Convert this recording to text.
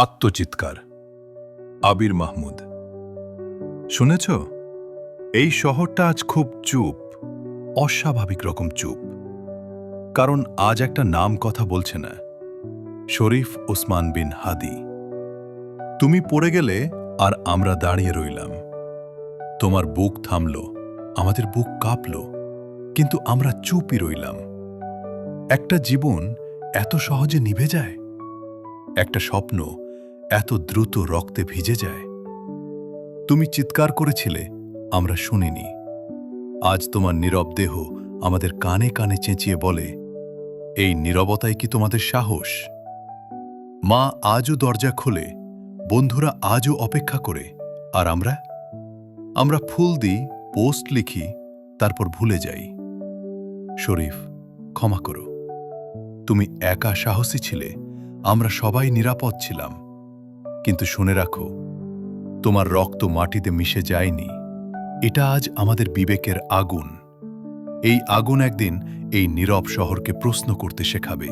আত্মচিৎকার। আবির মাহমুদ। শুনেছ? এই শহরটা আজ খুব চুপ, অস্বাভাবিক রকম চুপ। কারণ আজ একটা নাম কথা বলছে না, শরীফ ওসমান বিন হাদি। তুমি পড়ে গেলে আর আমরা দাঁড়িয়ে রইলাম। তোমার বুক থামল, আমাদের বুক কাঁপল, কিন্তু আমরা চুপই রইলাম। একটা জীবন এত সহজে নিভে যায়? একটা স্বপ্ন এত দ্রুত রক্তে ভিজে যায়। তুমি চিৎকার করেছিলে, আমরা শুনিনি। আজ তোমার নীরব দেহ আমাদের কানে কানে চেঁচিয়ে বলে, এই নীরবতাই কি তোমাদের সাহস? মা আজও দরজা খোলে, বন্ধুরা আজও অপেক্ষা করে, আর আমরা? আমরা ফুল দিই, পোস্ট লিখি, তারপর ভুলে যাই। শরীফ, ক্ষমা করো। তুমি একা সাহসী ছিলে, আমরা সবাই নিরাপদ ছিলাম। কিন্তু শুনে রাখো, তোমার রক্ত মাটিতে মিশে যায়নি। এটা আজ আমাদের বিবেকের আগুন। এই আগুন একদিন এই নীরব শহরকে প্রশ্ন করতে শেখাবে।